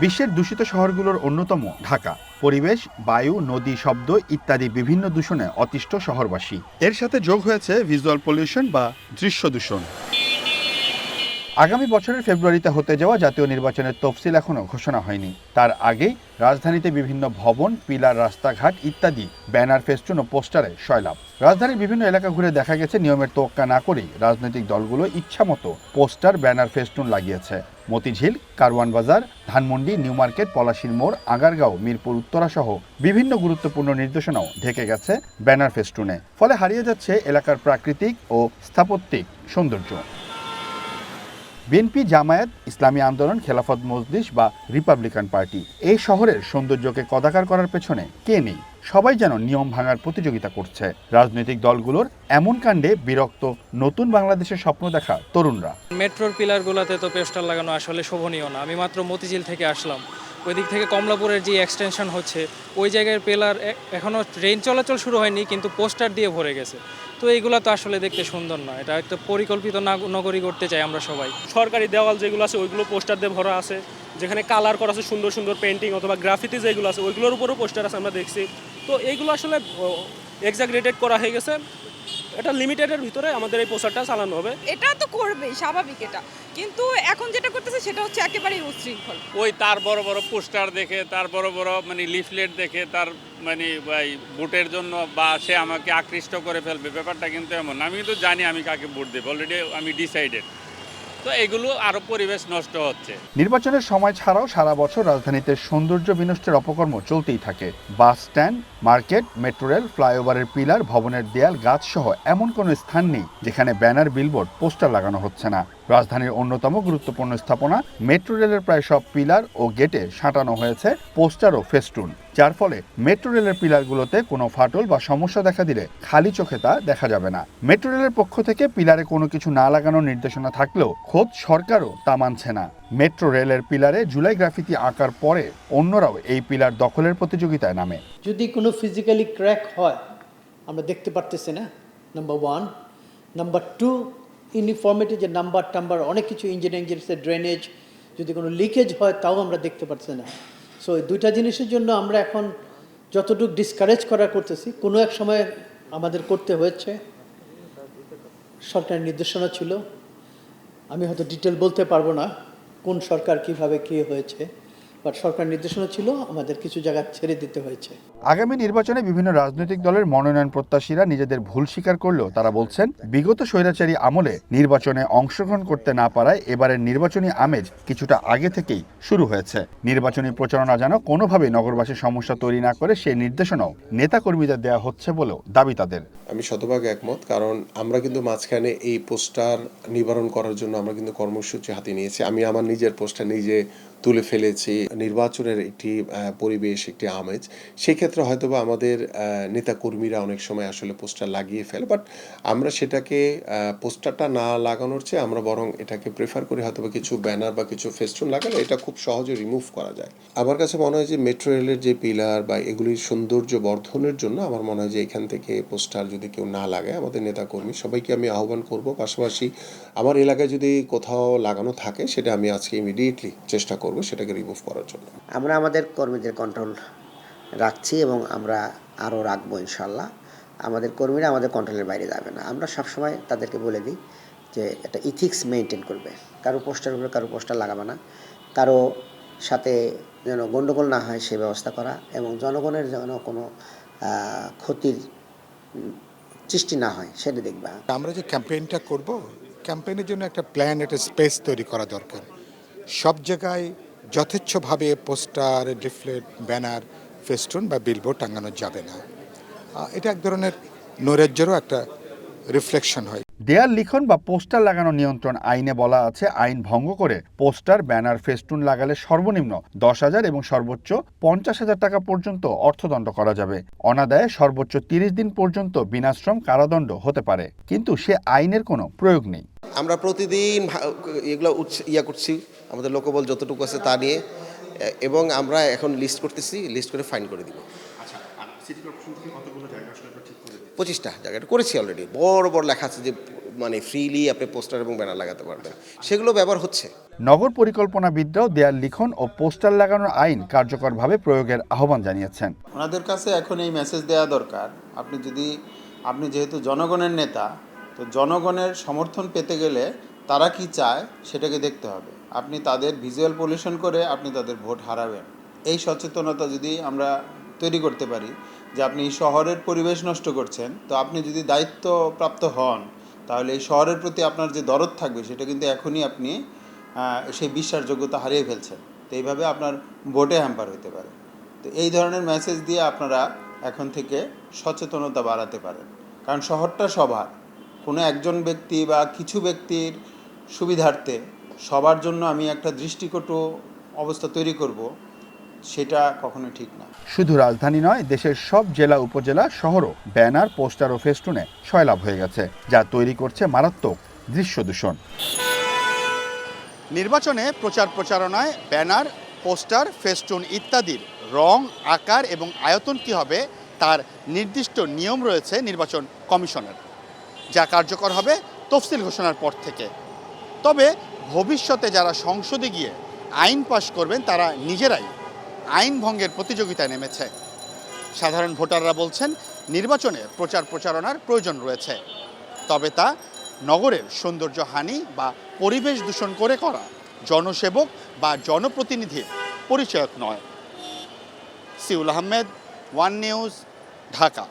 বিশ্বের দূষিত শহরগুলোর অন্যতম ঢাকা। পরিবেশ, বায়ু, নদী, শব্দ ইত্যাদি বিভিন্ন দূষণে অতিষ্ঠ শহরবাসী। এর সাথে যোগ হয়েছে ভিজুয়াল পলিউশন বা দৃশ্য দূষণ। আগামী বছরের ফেব্রুয়ারিতে হতে যাওয়া জাতীয় নির্বাচনের তফসিল এখনও ঘোষণা হয়নি। তার আগেই রাজধানীতে বিভিন্ন ভবন, পিলার, রাস্তাঘাট ইত্যাদি ব্যানার ফেস্টুন ও পোস্টারে সয়লাভ রাজধানীর বিভিন্ন এলাকা ঘুরে দেখা গেছে নিয়মের তোয়াক্কা না করেই রাজনৈতিক দলগুলো ইচ্ছামতো পোস্টার, ব্যানার, ফেস্টুন লাগিয়েছে। মতিঝিল, কারওয়ান বাজার, ধানমন্ডি, নিউ মার্কেট, পলাশির মোড়, আগারগাঁও, মিরপুর উত্তরা সহ বিভিন্ন গুরুত্বপূর্ণ নির্দেশনাও ঢেকে গেছে ব্যানার ফেস্টুনে। ফলে হারিয়ে যাচ্ছে এলাকার প্রাকৃতিক ও স্থাপত্যিক সৌন্দর্য। বিএনপি জামায়াত ইসলামী আন্দোলন, খেলাফত মজলিস বা রিপাবলিকান পার্টি এই শহরের সৌন্দর্যকে কদাকার করার পেছনে কে নেই? সবাই যেন নিয়ম ভাঙার প্রতিযোগিতা করছে। রাজনৈতিক দলগুলোর এমন কাণ্ডে বিরক্ত নতুন বাংলাদেশের স্বপ্ন দেখা তরুণরা। মেট্রোর পিলারগুলোতে তো পেস্টার লাগানো আসলে শোভনীয় না। আমি মাত্র মতিঝিল থেকে আসলাম। ওই দিক থেকে কমলাপুরের যে এক্সটেনশন হচ্ছে ওই জায়গার পিলার এখনও ট্রেন চলাচল শুরু হয়নি কিন্তু পোস্টার দিয়ে ভরে গেছে। তো এইগুলো তো আসলে দেখতে সুন্দর না। এটা একটা পরিকল্পিত নাগ- নগরী করতে চাই আমরা সবাই। সরকারি দেওয়াল যেগুলো আছে ওইগুলো পোস্টার দিয়ে ভরা আছে। যেখানে কালার করা আছে সুন্দর সুন্দর পেন্টিং অথবা গ্রাফিতি যেগুলো আছে ওইগুলোর উপরও পোস্টার আছে আমরা দেখছি। তো এইগুলো আসলে এক্সাগ্রেটেড করা হয়ে গেছে। এটা লিমিটেডের ভিতরে আমাদের এই পোস্টারটা চালানো হবে। এটা তো করবেই স্বাভাবিক এটা। কিন্তু এখন যেটা করতেছে সেটা হচ্ছে একেবারেই উচ্ছৃঙ্খল। ওই তার বড় বড় পোস্টার দেখে তার বড় বড় মানে লিফলেট দেখে তার মানে ভোটের জন্য বা সে আমাকে আকৃষ্ট করে ফেলবে ব্যাপারটা কিন্তু এমন না। আমি কিন্তু জানি আমি কাকে ভোট দেবো। অলরেডি আমি ডিসাইডেড তো এগুলো আরও পরিবেশ নষ্ট হচ্ছে। নির্বাচনের সময় ছাড়াও সারা বছর রাজধানীতে সৌন্দর্য বিনষ্টের অপকর্ম চলতেই থাকে। Bus stand, market, metro rail, ফ্লাইওভারের পিলার, ভবনের দেয়াল গাছ সহ এমন কোনো স্থান নেই যেখানে ব্যানার, বিলবোর্ড, পোস্টার লাগানো হচ্ছে না। রাজধানীর অন্যতম গুরুত্বপূর্ণ স্থাপনা মেট্রো রেলের প্রায় সব পিলার ও গেটে সাঁটানো হয়েছে পোস্টার ও ফেস্টুন, যার ফলে মেট্রো রেলের পিলারগুলোতে কোনো ফাটল বা সমস্যা দেখা দিলে খালি চোখে তা দেখা যাবে না। মেট্রো রেলের পক্ষ থেকে পিলারে কোনো কিছু না লাগানোর নির্দেশনা থাকলেও খোদ সরকারও তা মানছে না। মেট্রো রেলের পিলারে জুলাই গ্রাফিতি আঁকার পরে অন্যরাও এই পিলার দখলের প্রতিযোগিতায় নামে। যদি কোনো ফিজিক্যালি ক্র্যাক হয়, আমরা দেখতে পারতেছি না number one number two uniformity যে নাম্বার টাম্বার অনেক কিছু ইঞ্জিনিয়ারিং ড্রেনেজ যদি কোনো লিকেজ হয়, তাও আমরা দেখতে পারছি না। সো এই দুইটা জিনিসের জন্য আমরা এখন যতটুকু ডিসকারেজ করা করতেছি, কোনো এক সময় আমাদের করতে হয়েছে। সরকারের নির্দেশনা ছিল। আমি হয়তো ডিটেল বলতে পারব না, কোন সরকার কীভাবে কী হয়েছে। বাট সরকার নির্দেশনা ছিল আমাদের কিছু জায়গা ছেড়ে দিতে হয়েছে। আগামী নির্বাচনে বিভিন্ন রাজনৈতিক দলের মনোনয়ন প্রত্যাশীরা নিজেদের ভুল স্বীকার করলেও তারা বলছেন বিগত স্বৈরাচারী আমলে নির্বাচনে অংশগ্রহণ করতে না পারায় এবারের নির্বাচনী আমেজ কিছুটা আগে থেকেই শুরু হয়েছে। নির্বাচনী প্রচারণা যেন কোনোভাবেই নগরবাসীর সমস্যা তৈরি না করে সেই নির্দেশনাও নেতাকর্মীদের দেওয়া হচ্ছে বলেও দাবি তাদের। আমি শতভাগ একমত কারণ আমরা কিন্তু মাঝখানে এই পোস্টার নিবারণ করার জন্য আমরা কিন্তু কর্মসূচি হাতে নিয়েছি। আমি আমার নিজের পোস্টার নিজে তুলে ফেলেছি নির্বাচনের একটি পরিবেশ, একটি আমেজ। সেই ক্ষেত্রে হয়তোবা আমাদের নেতাকর্মীরা অনেক সময় আসলে পোস্টার লাগিয়ে ফেলে, বাট আমরা সেটাকে পোস্টারটা না লাগানোর চেয়ে আমরা বরং এটাকে প্রেফার করি, হয়তোবা কিছু ব্যানার বা কিছু ফেস্টুন লাগালে এটা খুব সহজে রিমুভ করা যায়। আমার কাছে মনে হয় যে মেট্রো রেলের যে পিলার বা এগুলির সৌন্দর্য বর্ধনের জন্য আমার মনে হয় যে এখান থেকে পোস্টার যদি কেউ না লাগায়, আমাদের নেতাকর্মী, সবাইকে আমি আহ্বান করব। পাশাপাশি আমার এলাকায় যদি কোথাও লাগানো থাকে, সেটা আমি আজকে ইমিডিয়েটলি চেষ্টা করব। সেটাকে রিমুভ করার জন্য। আমরা আমাদের কর্মীদের কন্ট্রোল রাখছি এবং আমরা আরও রাখব ইনশাল্লাহ আমাদের কর্মীরা আমাদের কন্ট্রোলের বাইরে যাবে না। আমরা সবসময় তাদেরকে বলে দিই যে একটা ইথিক্স মেনটেন করবে। কারও পোস্টার উপরে কারও পোস্টার লাগাবে না। কারও সাথে যেন গণ্ডগোল না হয় সে ব্যবস্থা করা এবং জনগণের যেন কোনো ক্ষতির সৃষ্টি না হয় সেটা দেখবা। আমরা যে ক্যাম্পেইনটা করব ক্যাম্পেইনের জন্য একটা প্ল্যান একটা স্পেস তৈরি করা দরকার। সব জায়গায় যথেচ্ছভাবে পোস্টার, লিফলেট, ব্যানার, ফেস্টুন বা বিলবোর্ড টাঙানো যাবে না। এটা এক ধরনের নৈরাজ্যেরও একটা রিফ্লেকশন হয়। দেয়াল লিখন বা পোস্টার লাগানো নিয়ন্ত্রণ আইনে বলা আছে আইন ভঙ্গ করে। পোস্টার ব্যানার ফেস্টুন লাগালে সর্বনিম্ন দশ হাজার এবং সর্বোচ্চ পঞ্চাশ হাজার টাকা পর্যন্ত অর্থদণ্ড করা যাবে। অনাদায়ে সর্বোচ্চ তিরিশ দিন পর্যন্ত বিনাশ্রম কারাদণ্ড হতে পারে। কিন্তু সে আইনের কোনো প্রয়োগ নেই। আমরা প্রতিদিন এগুলো ইয়া করছি আমাদের লোকবল যতটুকু আছে তা নিয়ে। এবং আমরা এখন লিস্ট করতেছি লিস্ট করে ফাইন করে দিব। পঁচিশটা জায়গাটা করেছি অলরেডি বড় বড় লেখা আছে যে মানে ফ্রিলি আপনি পোস্টার এবং ব্যানার লাগাতে পারবেন। সেগুলো ব্যবহার হচ্ছে। নগর পরিকল্পনাবিদরাও দেয়াল লিখন ও পোস্টার লাগানোর আইন কার্যকরভাবে প্রয়োগের আহ্বান জানিয়েছেন। ওনাদের কাছে এখন এই মেসেজ দেওয়া দরকার। আপনি যদি আপনি যেহেতু জনগণের নেতা তো জনগণের সমর্থন পেতে গেলে তারা কি চায় সেটাকে দেখতে হবে। আপনি তাদের ভিজুয়াল পলিউশন করে আপনি তাদের ভোট হারাবেন। এই সচেতনতা যদি আমরা তৈরি করতে পারি যে আপনি শহরের পরিবেশ নষ্ট করছেন, তো আপনি যদি দায়িত্বপ্রাপ্ত হন, তাহলে এই শহরের প্রতি আপনার যে দরদ থাকবে, সেটা কিন্তু এখনই আপনি সেই বিশ্বাসযোগ্যতা হারিয়ে ফেলছেন। তো এইভাবে আপনার ভোটে হ্যাম্পার হতে পারে। তো এই ধরনের মেসেজ দিয়ে আপনারা এখন থেকে সচেতনতা বাড়াতে পারেন। কারণ শহরটা সবার। কোনো একজন ব্যক্তি বা কিছু ব্যক্তির সুবিধার্থে সবার জন্য আমি একটা দৃষ্টিকটু অবস্থা তৈরি করব। সেটা কখনো ঠিক না। শুধু রাজধানী নয় দেশের সব জেলা উপজেলা শহরও ব্যানার পোস্টার ও ফেস্টুনে সয়লাভ হয়ে গেছে যা তৈরি করছে মারাত্মক দৃশ্য দূষণ। নির্বাচনে প্রচার প্রচারণায় ব্যানার পোস্টার ফেস্টুন ইত্যাদির রং আকার এবং আয়তন কী হবে তার নির্দিষ্ট নিয়ম রয়েছে নির্বাচন কমিশনের। যা কার্যকর হবে তফসিল ঘোষণার পর থেকে। তবে ভবিষ্যতে যারা সংসদে গিয়ে আইন পাশ করবেন তারা নিজেরাই আইন ভঙ্গের প্রতিযোগিতায় নেমেছে। সাধারণ ভোটাররা বলছেন, নির্বাচনে প্রচার প্রচারণার প্রয়োজন রয়েছে। তবে তা নগরের সৌন্দর্য হানি বা পরিবেশ দূষণ করে করা, জনসেবক বা জনপ্রতিনিধির পরিচয়ক নয়। সিউল আহমেদ, ওয়ান নিউজ, ঢাকা।